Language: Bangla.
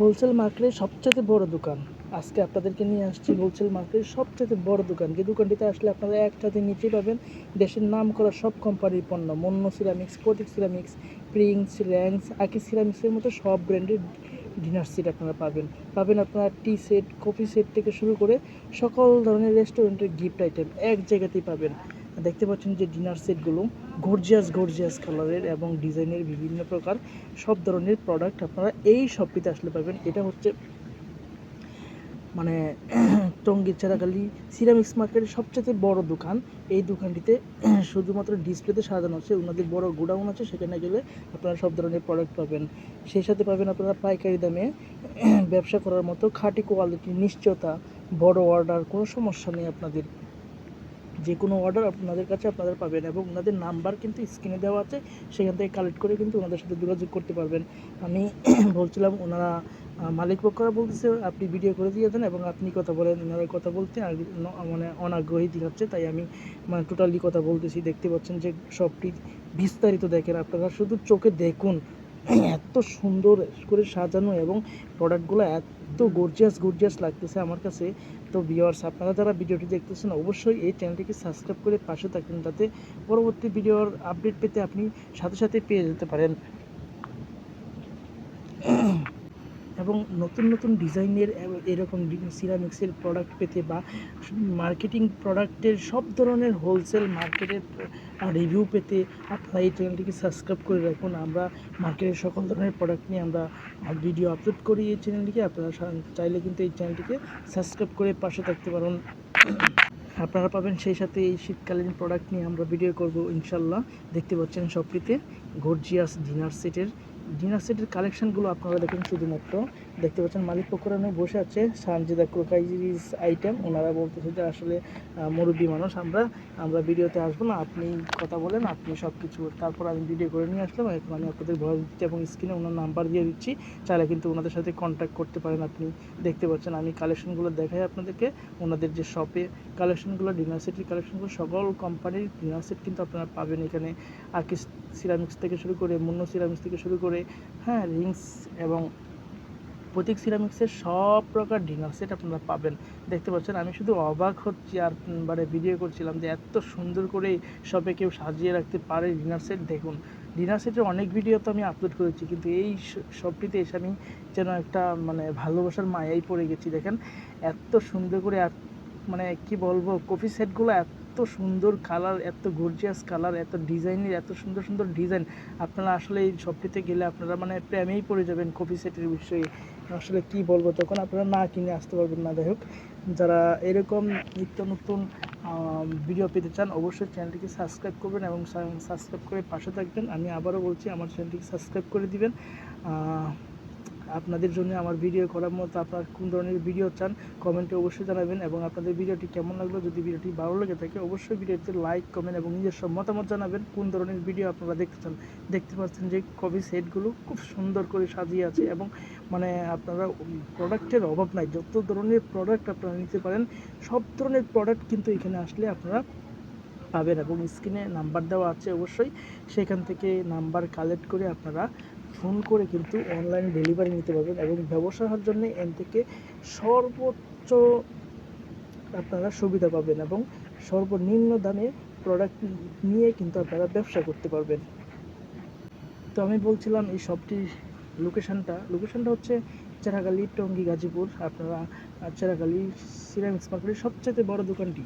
হোলসেল মার্কেটের সবচেয়ে বড় দোকান। আজকে আপনাদেরকে নিয়ে আসছি হোলসেল মার্কেটের সবচেয়ে বড় দোকান। যে দোকানটিতে আসলে আপনারা একসাথে নিচে পাবেন, দেশের নাম করা সব কোম্পানির পণ্য। Monno Ceramics, Protik Ceramics, Prince, Ranks, আকি সিরামিক্সের মতো সব ব্র্যান্ডের ডিনার সেট আপনারা পাবেন। পাবেন আপনারা টি সেট, কফি সেট থেকে শুরু করে সকল ধরনের রেস্টুরেন্টের গিফট আইটেম এক জায়গাতেই পাবেন। দেখতে পাচ্ছেন যে ডিনার সেটগুলো গর্জিয়াস গর্জিয়াস কালারের এবং ডিজাইনের বিভিন্ন প্রকার সব ধরনের প্রোডাক্ট আপনারা এই শপটিতে আসলে পাবেন। এটা হচ্ছে মানে টঙ্গীর চেরাকালি সিরামিক্স মার্কেটের সবচেয়ে বড় দোকান। এই দোকানটিতে শুধুমাত্র ডিসপ্লেতে সাজানো আছে, ওনাদের বড় গোডাউন আছে, সেখানে গেলে আপনারা সব ধরনের প্রোডাক্ট পাবেন। সেই সাথে পাবেন আপনারা পাইকারি দামে ব্যবসা করার মতো খাঁটি কোয়ালিটি নিশ্চয়তা, বড় অর্ডার কোনো সমস্যা নেই আপনাদের। যে কোনো অর্ডার আপনাদের কাছে আপনারা পাবেন এবং ওনাদের নাম্বার কিন্তু স্ক্রিনে দেওয়া আছে। সেখান থেকে কালেক্ট করে কিন্তু ওনাদের সাথে যোগাযোগ করতে পারবেন। আমি বলছিলাম, ওনারা মালিক পক্ষরা বলতেছে, আপনি ভিডিও করে দিয়ে দেন এবং আপনি কথা বলেন। ওনারা কথা বলতে মানে অনাগ্রহী দেখাচ্ছে, তাই আমি মানে টোটালি কথা বলতেছি। দেখতে পাচ্ছেন যে সবটি বিস্তারিত দেখেন। আপনারা শুধু চোখে দেখুন। এত সুন্দর করে সাজানো এবং প্রোডাক্টগুলো এত গর্জিয়াস গর্জিয়াস লাগতেছে আমার কাছে। তো ভিওয়ার্স আপনারা যারা ভিডিওটি দেখতেছেন, অবশ্যই এই চ্যানেলটিকে সাবস্ক্রাইব করে পাশে থাকবেন, যাতে পরবর্তী ভিডিওর আপডেট পেতে আপনি সাথে সাথে পেয়ে যেতে পারেন। এবং নতুন নতুন ডিজাইনের এরকম সিরামিক্সের প্রোডাক্ট পেতে বা মার্কেটিং প্রোডাক্টের সব ধরনের হোলসেল মার্কেটের রিভিউ পেতে আপনারা এই চ্যানেলটিকে সাবস্ক্রাইব করে রাখুন। আমরা মার্কেটের সকল ধরনের প্রোডাক্ট নিয়ে আমরা ভিডিও আপলোড করি এই চ্যানেলটিকে আপনারা চাইলে কিন্তু এই চ্যানেলটিকে সাবস্ক্রাইব করে পাশে থাকতে পারেন। আপনারা পাবেন সেই সাথে এই শীতকালীন প্রোডাক্ট নিয়ে আমরা ভিডিও করব, ইনশাল্লাহ। দেখতে পাচ্ছেন সবটিতে গর্জিয়াস ডিনার সেটের ডিনার সেটের কালেকশনগুলো আপনারা দেখেন শুধুমাত্র। দেখতে পাচ্ছেন মালিক পক্ষরানো বসে আছে সানজিদা ক্রোকাইজিস আইটেম। ওনারা বলতেছে যে আসলে মুরব্বী মানুষ, আমরা আমরা ভিডিওতে আসব না, আপনি কথা বলেন, আপনি সব কিছু তারপর আমি ভিডিও করে নিয়ে আসলাম, এখন আমি আপনাদের ভয়েস দিচ্ছি এবং স্ক্রিনে ওনার নাম্বার দিয়ে দিচ্ছি, চাইলে কিন্তু ওনাদের সাথে কন্ট্যাক্ট করতে পারেন আপনি। দেখতে পাচ্ছেন আমি কালেকশনগুলো দেখাই আপনাদেরকে, ওনাদের যে শপে কালেকশনগুলো ডিনার সেটের কালেকশনগুলো, সকল কোম্পানির ডিনার সেট কিন্তু আপনারা পাবেন এখানে। আকিস সিরামিক্স থেকে শুরু করে মুন্ন সিরামিক্স থেকে শুরু করে হ্যাঁ রিংস এবং প্রতীক সিরামিক্সের সব প্রকার ডিনার সেট আপনারা পাবেন। দেখতে পাচ্ছেন, আমি শুধু অবাক হচ্ছি আর মানে ভিডিও করছিলাম যে এত সুন্দর করে সবে কেউ সাজিয়ে রাখতে পারে ডিনার সেট। দেখুন, ডিনার সেটের অনেক ভিডিও তো আমি আপলোড করেছি, কিন্তু এই সবটিতে এসে আমি যেন একটা মানে ভালোবাসার মায়াই পড়ে গেছি। দেখেন, এত সুন্দর করে মানে কি বলব কফি সেটগুলো এত সুন্দর কালার এত গর্জিয়াস কালার এত ডিজাইনের এত সুন্দর সুন্দর ডিজাইন আপনারা আসলে এই শপটিতে গেলে আপনারা মানে প্রেমেই পড়ে যাবেন কফি সেটের বিষয়ে। আসলে কি বলব, তখন আপনারা না কিনে আসতে পারবেন না। যাই হোক যারা এরকম নিত্য নতুন ভিডিও পেতে চান, অবশ্যই চ্যানেলটিকে সাবস্ক্রাইব করবেন এবং সাবস্ক্রাইব করে পাশে থাকবেন। আমি আবারও বলছি, আমার চ্যানেলটিকে সাবস্ক্রাইব করে দিবেন। আপনাদের জন্য আমার ভিডিও করার মতো আপনার কোন ধরনের ভিডিও চান কমেন্টে অবশ্যই জানাবেন এবং আপনাদের ভিডিওটি কেমন লাগল, যদি ভিডিওটি ভালো লেগে থাকে অবশ্যই ভিডিওতে লাইক কমেন্ট এবং নিজস্ব মতামত জানাবেন কোন ধরনের ভিডিও আপনারা দেখতে চান। দেখতে পাচ্ছেন যে কফি সেটগুলো খুব সুন্দর করে সাজিয়ে আছে এবং মানে আপনারা প্রোডাক্টের অভাব নাই। যত ধরনের প্রোডাক্ট আপনারা নিতে পারেন, সব ধরনের প্রোডাক্ট কিন্তু এখানে আসলে আপনারা পাবেন এবং স্ক্রিনে নাম্বার দেওয়া আছে অবশ্যই। সেখান থেকে নাম্বার কালেক্ট করে আপনারা ফোন করে কিন্তু অনলাইন ডেলিভারি নিতে পারবেন এবং ব্যবসা হওয়ার জন্য এন থেকে সর্বোচ্চ আপনারা সুবিধা পাবেন এবং সর্বনিম্ন দামে প্রোডাক্ট নিয়ে কিন্তু আপনারা ব্যবসা করতে পারবেন। তো আমি বলছিলাম এই শপটির লোকেশনটা লোকেশনটা হচ্ছে চেরাগালি, টঙ্গী, গাজীপুর। আপনারা চেরাগালি সিরামিক্স মার্কেটের সবচেয়ে বড় দোকানটি।